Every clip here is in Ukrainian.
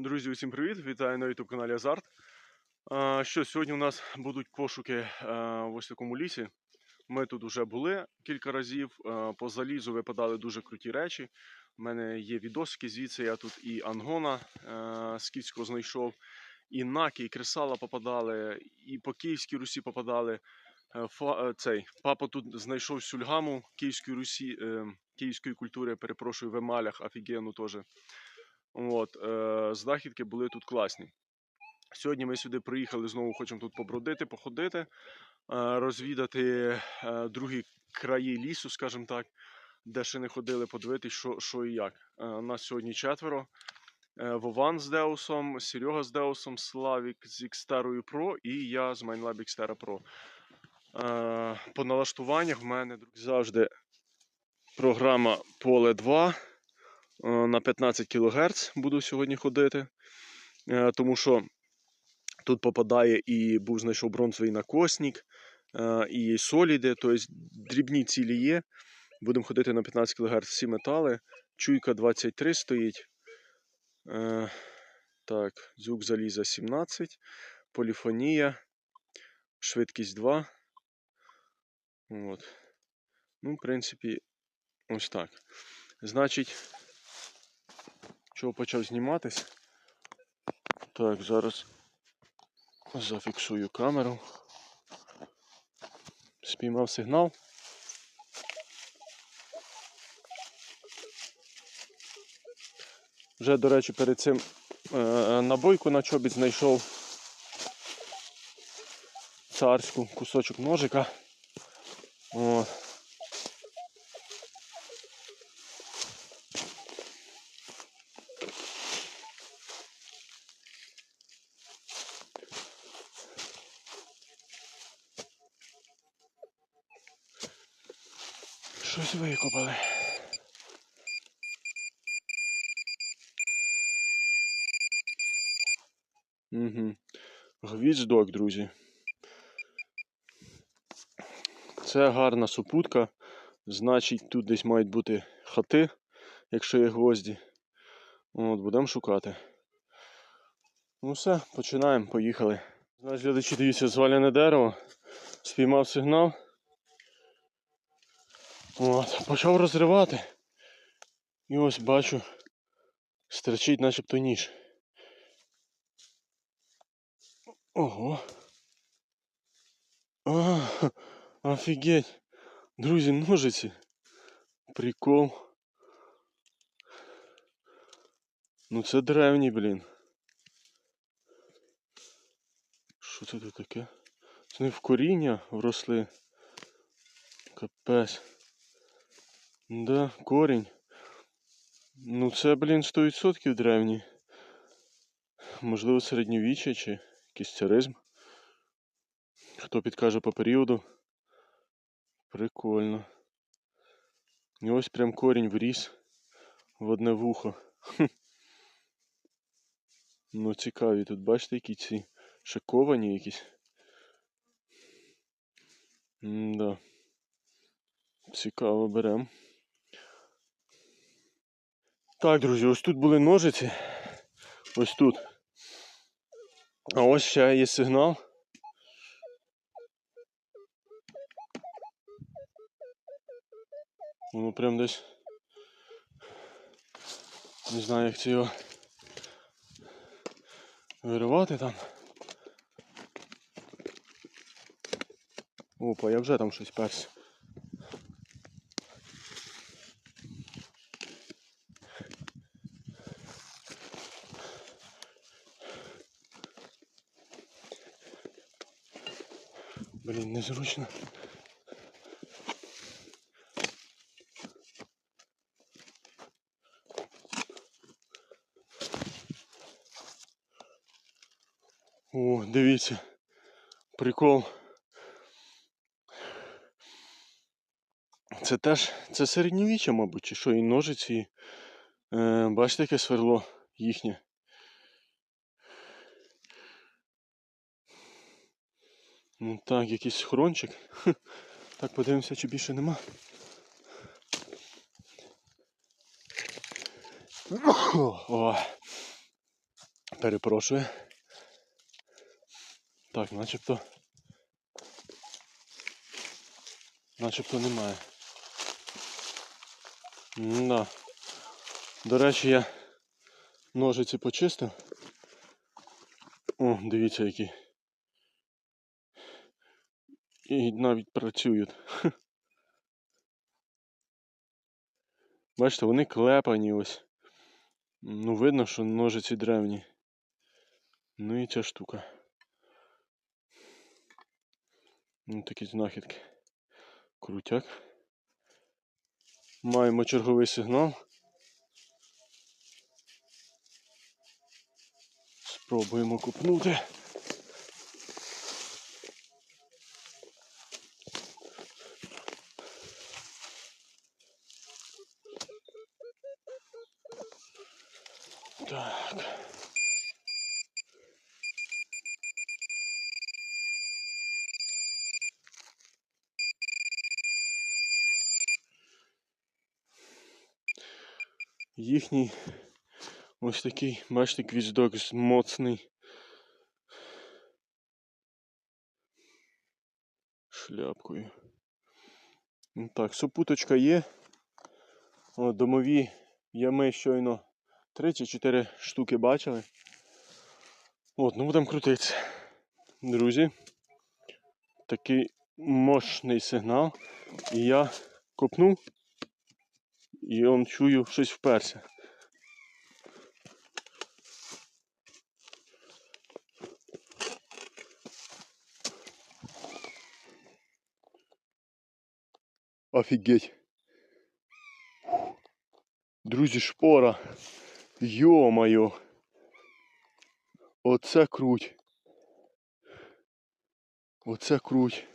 Друзі, усім привіт! Вітаю на youtube каналі Азарт. Що, сьогодні у нас будуть пошуки е, в ось такому лісі. Ми тут вже були кілька разів. Е, По залізу випадали дуже круті речі. У мене є відосики звідси. Я тут і ангона е, скіфського знайшов, і наки, і кресала попадали, і по Київській Русі попадали. Цей папа тут знайшов сюльгаму Київської Русі, київської культури, перепрошую, в Емалях, офігенну теж. От, е, знахідки були тут класні. Сьогодні ми сюди приїхали, знову хочемо тут побродити, походити, е, розвідати е, другі краї лісу, скажімо так, де ще не ходили, подивитись, що, що і як. Е, нас сьогодні четверо. Е, Вован з Деусом, Серега з Деусом, Славік з Xterою Pro і я з MineLab Xtera Pro. Е, по налаштуваннях в мене завжди програма Поле 2. Е, на 15 кГц буду сьогодні ходити, е, тому що тут попадає і був знайшов бронзовий накосник, е, і соліди, тобто дрібні цілі є. Будемо ходити на 15 кГц всі метали. Чуйка 23 стоїть. Так, звук заліза 17, поліфонія, швидкість 2. От. Ну, в принципі, ось так. Значить, чого почав зніматись. Так, зараз зафіксую камеру. Спіймав сигнал. Вже, до речі, перед цим е, набойку на чобіт знайшов царську кусочок ножика. О. Щось викопали. Угу. Гвіздок, друзі. Це гарна супутка. Значить, тут десь мають бути хати, якщо є гвозді. От, будемо шукати. Ну все, починаємо, поїхали. Значить, глядачі, дивіться, зваляне дерево. Спіймав сигнал. От, почав розривати. І ось бачу, стерчить начебто ніж. Ого. А, офігеть. Друзі, ножиці. Прикол. Ну це древній, блін. Що це тут таке? Це не в коріння вросли. Капець. Да, корінь. Ну це, блін, 100% древній. Можливо, середньовіччя чи якийсь царизм. Хто підкаже по періоду. Прикольно. І ось прям корінь вріс в одне вухо. Ну, цікаві тут, бачите, які ці шиковані якісь. М-да. Цікаво берем. Так, друзі, ось тут були ножиці. Ось тут. А ось ще є сигнал. Воно прям десь. Не знаю, як це його виривати там. Опа, я вже там щось перся. Блін, незручно. О, дивіться. Прикол. Це теж це середньовіччя, мабуть, чи що, і ножиці. і, Е, бачите, яке сверло їхнє. Так, якийсь схрончик. Хм. Так, подивимося, чи більше нема. О, Перепрошую. Так, начебто. Начебто немає. Да. До речі, я ножиці почистив. О, дивіться які. І навіть працюють. Бачите, вони клепані ось. Ну, видно, що ножиці древні. Ну і ця штука. Ну, такі знахідки. Крутяк. Маємо черговий сигнал. Спробуємо купнути. Їхній ось такий, бачите, квіздок з- моцний. Шляпкою. Ну Так, супуточка є. О, домові ями щойно 3 чи 4 штуки бачили. От, ну будемо крутитися. Друзі. Такий мощний сигнал. І я копнув. І он чую щось вперся. Офігеть. Друзі, шпора. Йо-моє. Оце круть. Оце круть.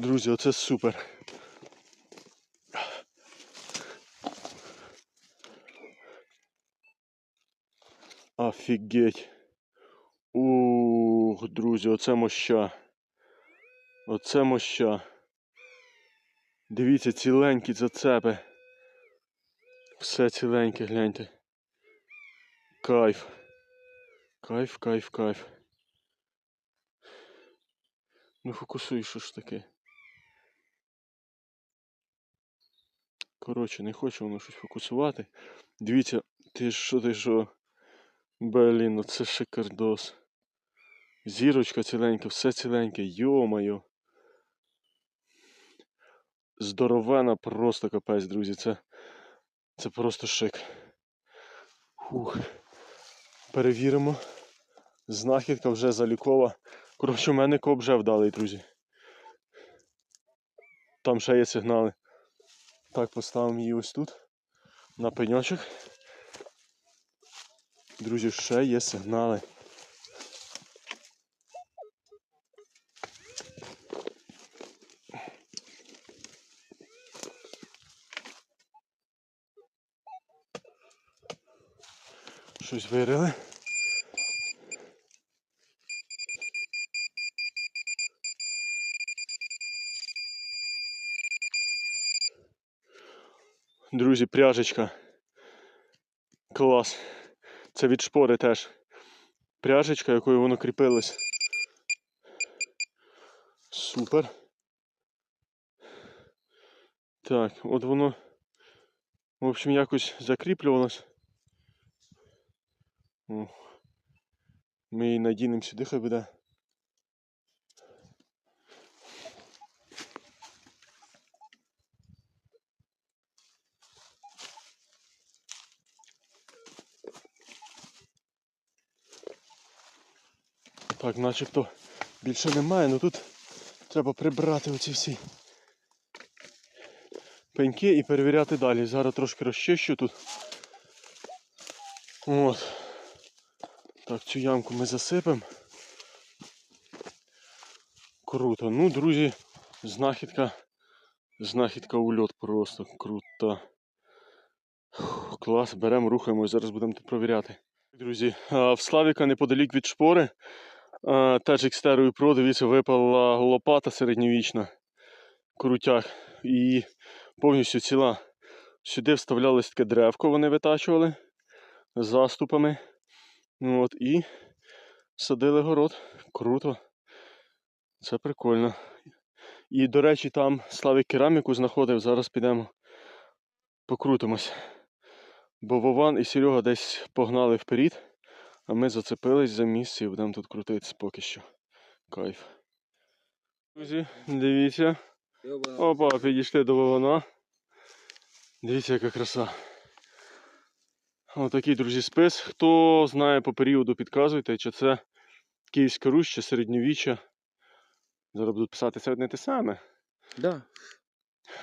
Друзі, оце супер. Офігеть. Ух, друзі, оце моща. Оце моща. Дивіться, ціленькі зацепи. Все ціленьке, гляньте. Кайф. Кайф, кайф, кайф. Ну фокусуй, що ж таке. Коротше, не хоче воно щось фокусувати. Дивіться, ти що ти що. Блін, ну це шикардос. Зірочка ціленька, все ціленьке, йо-моє. Здоровена, просто капець, друзі. Це, це просто шик. Фух. Перевіримо. Знахідка вже залікова. Коротше, у мене коп вже вдалий, друзі. Там ще є сигнали. Так, поставимо її ось тут. На пеньочок. Друзі, ще є сигнали. Щось вирили. Друзі, пряжечка. Клас. Це від шпори теж. Пряжечка, якою воно кріпилось. Супер. Так, от воно, в общем, якось закріплювалось. О. Ми її надінемо сюди, хай буде. Так, начебто більше немає, але тут треба прибрати оці всі пеньки і перевіряти далі. Зараз трошки розчищу тут. От. Так, цю ямку ми засипемо. Круто. Ну, друзі, знахідка. Знахідка ульот просто круто. Клас, беремо, рухаємо, зараз будемо тут провіряти. Друзі, в Славіка неподалік від шпори. Теж екстерою дивіться, випала лопата середньовічна. Крутяк. І повністю ціла. Сюди вставлялось таке древко, вони витачували заступами. Ну, от, і садили город. Круто. Це прикольно. І, до речі, там Славік кераміку знаходив. Зараз підемо покрутимось. Бо Вован і Серега десь погнали вперед, а ми зацепились за місце і будемо тут крутитися поки що. Кайф. Друзі, дивіться. Опа, підійшли до Вована. Дивіться, яка краса. Отакий, друзі, спис. Хто знає по періоду, підказуйте, чи це Київська Русь, чи середньовіччя. Зараз будуть писати це одне те саме. Да.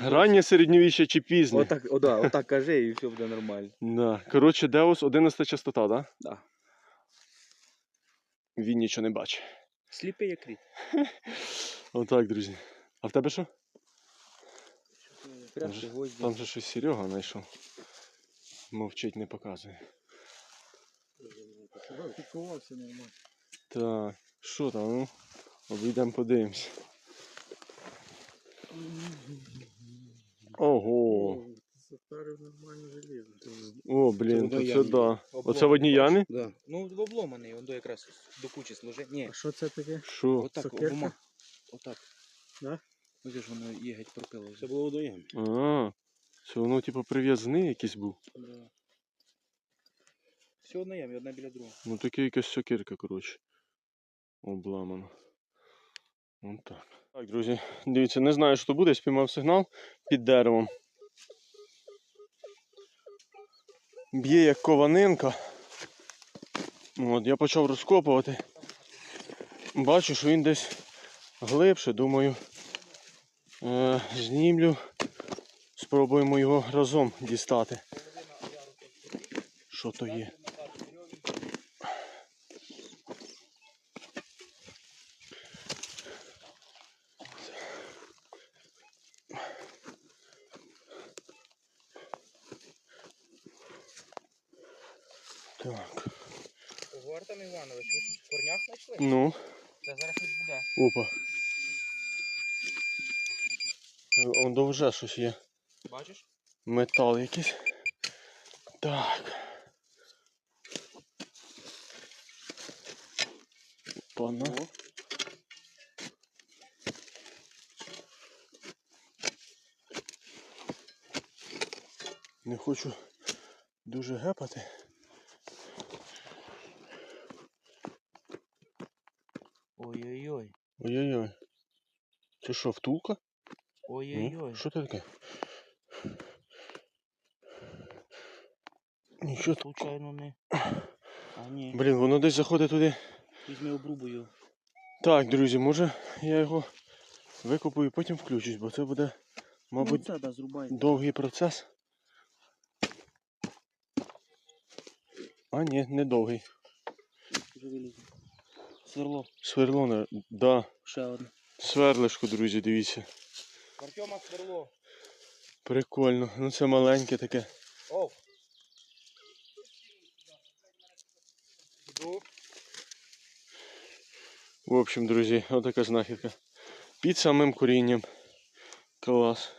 Раннє середньовіччя чи пізнє. Отак, о, да, отак кажи і все буде нормально. Да. Коротше, Деус 11 частота, да? Да. Він нічого не бачить. Сліпий як кріт. Отак, друзі. А в тебе що? Пряжки, же- гвозді. Там же щось Серега знайшов. Мовчить, не показує. Підкувався нормально. Так, що там? Ну, обійдемо подивимось. Ого! Затарив нормально железо. О, блін, Це то це да. Облом. Оце в одній ямі? Да. Ну, в обломаний, он до якраз до кучі служить. Ні, А що це таке? Що? отак, сокирка? обома. Отак. Да? Ну, де ж воно є геть пропило. Це було водоєм. А, це воно, типу, прив'язаний якийсь був. Да. Все одна ямі, одна біля другого. Ну таке якась сокирка, коротше. Обламана. Вон так. Так, друзі, дивіться, не знаю, що буде, спіймав сигнал під деревом. Б'є як кованинка. От, я почав розкопувати. Бачу, що він десь глибше, думаю. Е, знімлю. Спробуємо його разом дістати. Що то є? Так. Ого, Артем Іванович, ви щось в корнях знайшли? Ну, Це зараз щось буде. опа. Он довже щось є. Бачиш? Метал якийсь. Так. Пана. Не хочу дуже гепати. Ой-ой-ой. Це що, втулка? Ну, Ой-ой-ой. що це таке? Нічого. Случайно не. А ні. Блін, воно десь заходить туди. Візьми обрубую. Так, друзі, може я його викопаю і потім включусь, бо це буде, мабуть, це, да, зрубай. довгий процес. А, ні, не довгий. Вже вилізу. Сверло. Сверло, не- да. Ще одне. Сверлишко, друзі, дивіться. Артема сверло. Прикольно. Ну це маленьке таке. Оу. В общем, друзі, отака знахідка. Під самим корінням. Клас.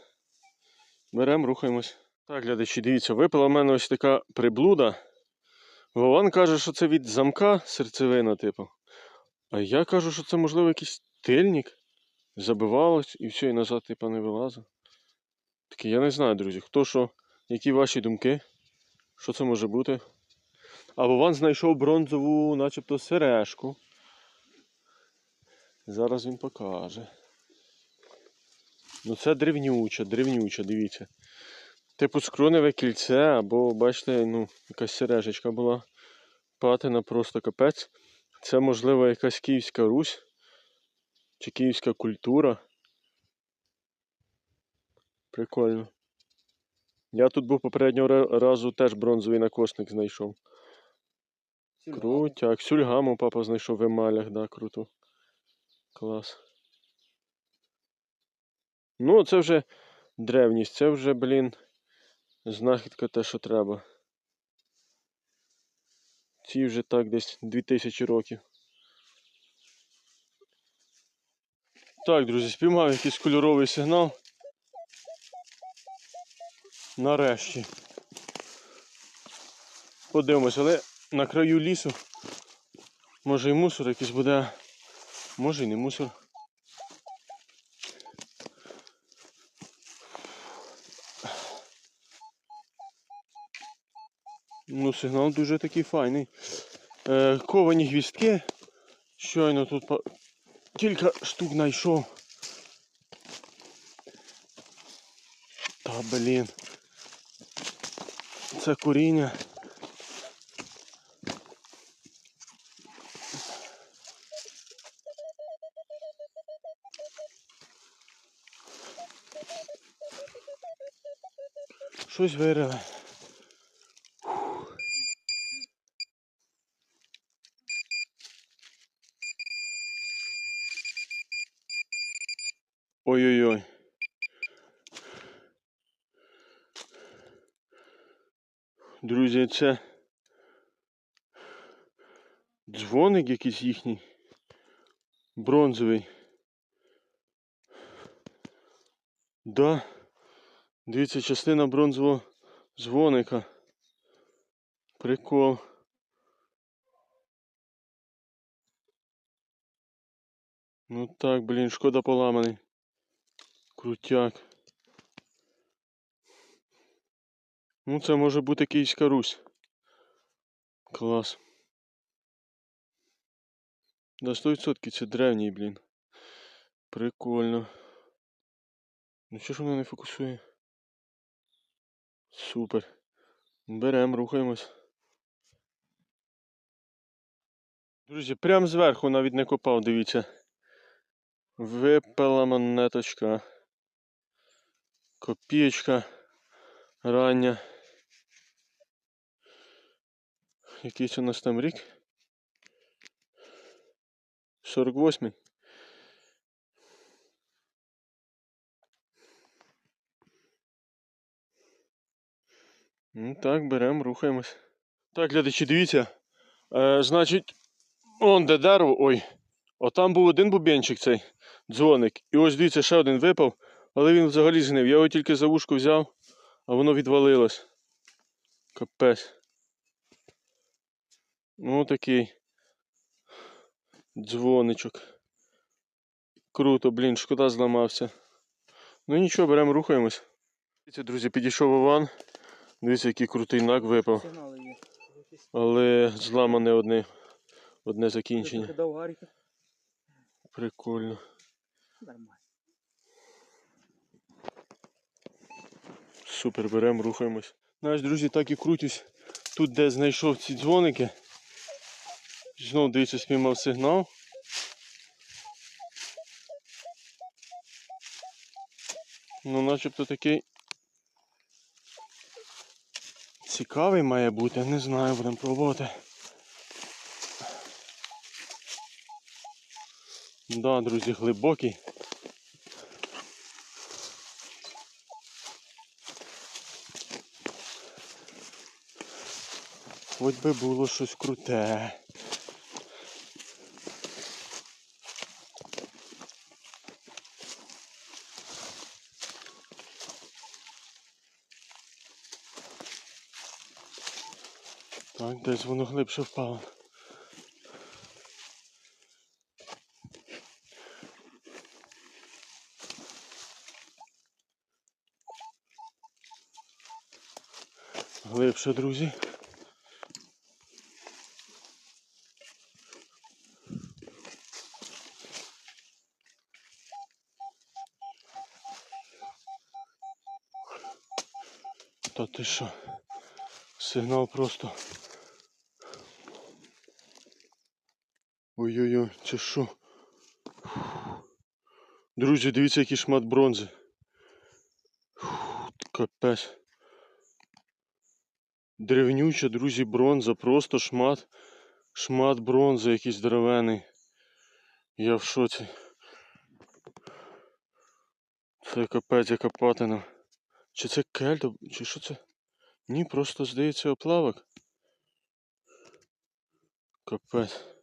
Беремо, рухаємось. Так, глядачі, дивіться, випала в мене ось така приблуда. Вован каже, що це від замка серцевина, типу. А я кажу, що це можливо якийсь тильник. Забивалось і все, і назад, типу, не вилазить. Таке, я не знаю, друзі, хто що, які ваші думки, що це може бути. А Вован знайшов бронзову, начебто, сережку. Зараз він покаже. Ну це древнюча, древнюча, дивіться. Типу скроневе кільце, або, бачите, ну, якась сережечка була. Патина просто капець. Це, можливо, якась Київська Русь чи київська культура. Прикольно. Я тут був попереднього разу теж бронзовий накосник знайшов. Крутяк. Сюльгаму папа знайшов в емалях, да, круто. Клас. Ну, це вже древність, це вже, блін, знахідка те, що треба. Ці вже так десь 2000 років. Так, друзі, спіймав якийсь кольоровий сигнал. Нарешті. Подивимось, але на краю лісу. Може і мусор якийсь буде. Може і не мусор. Ну, сигнал дуже такий файний. Е, ковані гвістки. Щойно тут по- кілька штук знайшов. Та блін. Це коріння. Щось вирили. Ой-ой-ой. Друзі, це дзвоник якийсь їхній. Бронзовий. Да. Дивіться, частина бронзового дзвоника. Прикол. Ну так, блін, шкода поламаний. Крутяк. Ну, це може бути Київська Русь. Клас. Да 100% це древній, блін. Прикольно. Ну що ж воно не фокусує? Супер. Берем, рухаємось. Друзі, прямо зверху навіть не копав, дивіться. Випала монеточка. Копієчка рання. Якийсь у нас там рік? 48-й. Ну так, беремо, рухаємось. Так, глядачі, дивіться. Е, значить, он де дерево, ой. Отам був один бубенчик цей дзвоник. І ось дивіться, ще один випав, але він взагалі згнив. Я його тільки за вушку взяв, а воно відвалилось. Капець. Ну такий. Дзвоничок. Круто, блін, шкода зламався. Ну нічого, беремо, рухаємось. Дивіться, друзі, підійшов Іван. Дивіться, який крутий нак випав. Але зламане одне, одне закінчення. Прикольно. Супер, беремо, рухаємось. Знаєш, друзі, так і крутюсь. Тут, де знайшов ці дзвоники. Знов дивіться, спіймав сигнал. Ну, начебто такий цікавий має бути, не знаю, будемо пробувати. Да, друзі, глибокий. Хоч би було щось круте. Так, десь воно глибше впало. Глибше, друзі. Та ти що? Сигнал просто. Ой-ой-ой, це що? Друзі, дивіться, який шмат бронзи. Капець. Древнюча, друзі, бронза, просто шмат. Шмат бронзи якийсь здоровений. Я в шоці. Це капець, яка патина. Чи це кельта, чи що це? Ні, просто здається оплавок. Капець.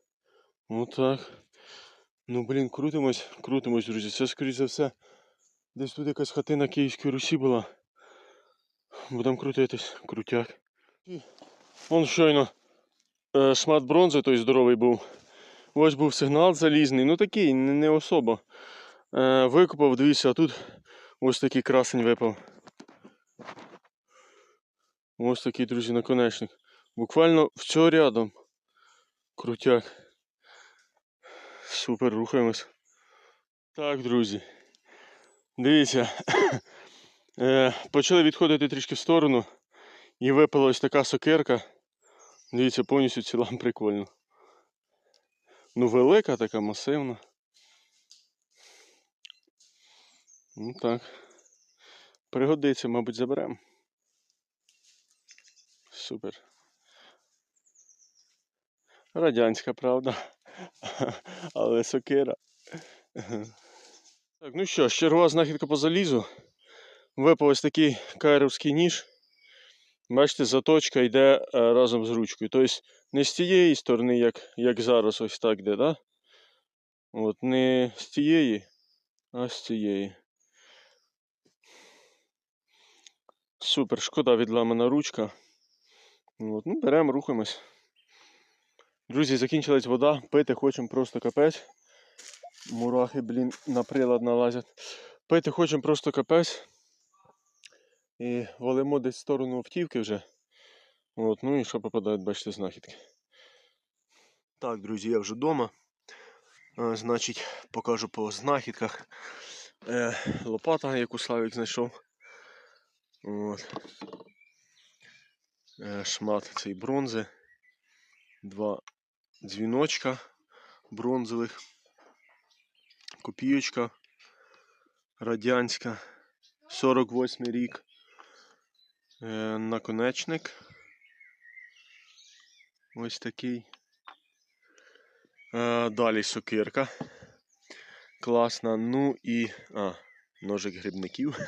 Ну так. Ну блін, крутимось, крутимось, друзі. Це скоріш за все. Десь тут якась хатина Київської Русі була. Будемо крутитись. Крутяк. Вон щойно е, шмат бронзи той здоровий був. Ось був сигнал залізний. Ну такий, не, не особо. Е, викопав, дивіться, а тут ось такий красень випав. Ось такий, друзі, наконечник. Буквально все рядом. Крутяк. Супер, рухаємось. Так, друзі. Дивіться. Е, почали відходити трішки в сторону. І випала ось така сокирка. Дивіться, повністю ціла прикольно. Ну, велика така, масивна. Ну так. Пригодиться, мабуть, заберемо. Супер. Радянська, правда. Але сокира. Так, ну що, чергова знахідка по залізу. Випав ось такий кайровський ніж. Бачите, заточка йде е, разом з ручкою. Тобто не з тієї сторони, як, як зараз, ось так йде, да? От не з тієї, а з цієї. Супер, шкода відламана ручка. От, ну, беремо, рухаємось. Друзі, закінчилась вода, пити хочемо просто капець. Мурахи, блін, на прилад налазять. Пити хочемо просто капець. І валимо десь в сторону автівки вже. От, ну і що попадають, бачите, знахідки. Так, друзі, я вже вдома. Е, значить, покажу по знахідках. Е, лопата, яку Славік знайшов. От. Е, шмат цієї бронзи. Два дзвіночка бронзових. Копійочка радянська. 48 рік. Е, наконечник. Ось такий. Е, далі сокирка. Класна. Ну і. А, ножик грибників.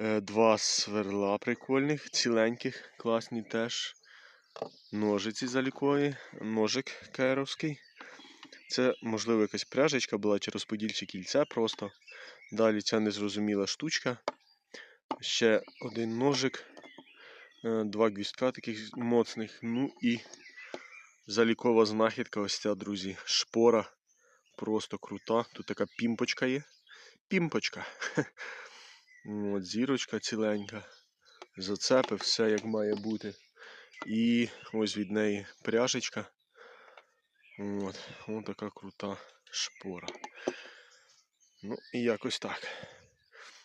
Е, два сверла прикольних, ціленьких, класні теж. Ножиці залікові, ножик кайровський. Це, можливо, якась пряжечка була чи розподільче кільце просто. Далі ця незрозуміла штучка. Ще один ножик, е, два гвіздка таких моцних. Ну і залікова знахідка, ось ця, друзі, шпора. Просто крута. Тут така пімпочка є. Пімпочка. От, зірочка ціленька. Зацепи, все як має бути. І ось від неї пряжечка. От, ось така крута шпора. Ну і якось так.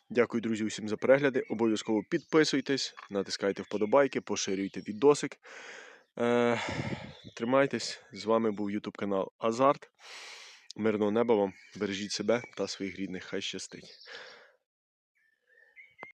Дякую, друзі, усім за перегляди. Обов'язково підписуйтесь, натискайте вподобайки, поширюйте відосик. Е, тримайтесь. З вами був YouTube канал Азарт. Мирного неба вам. Бережіть себе та своїх рідних. Хай щастить.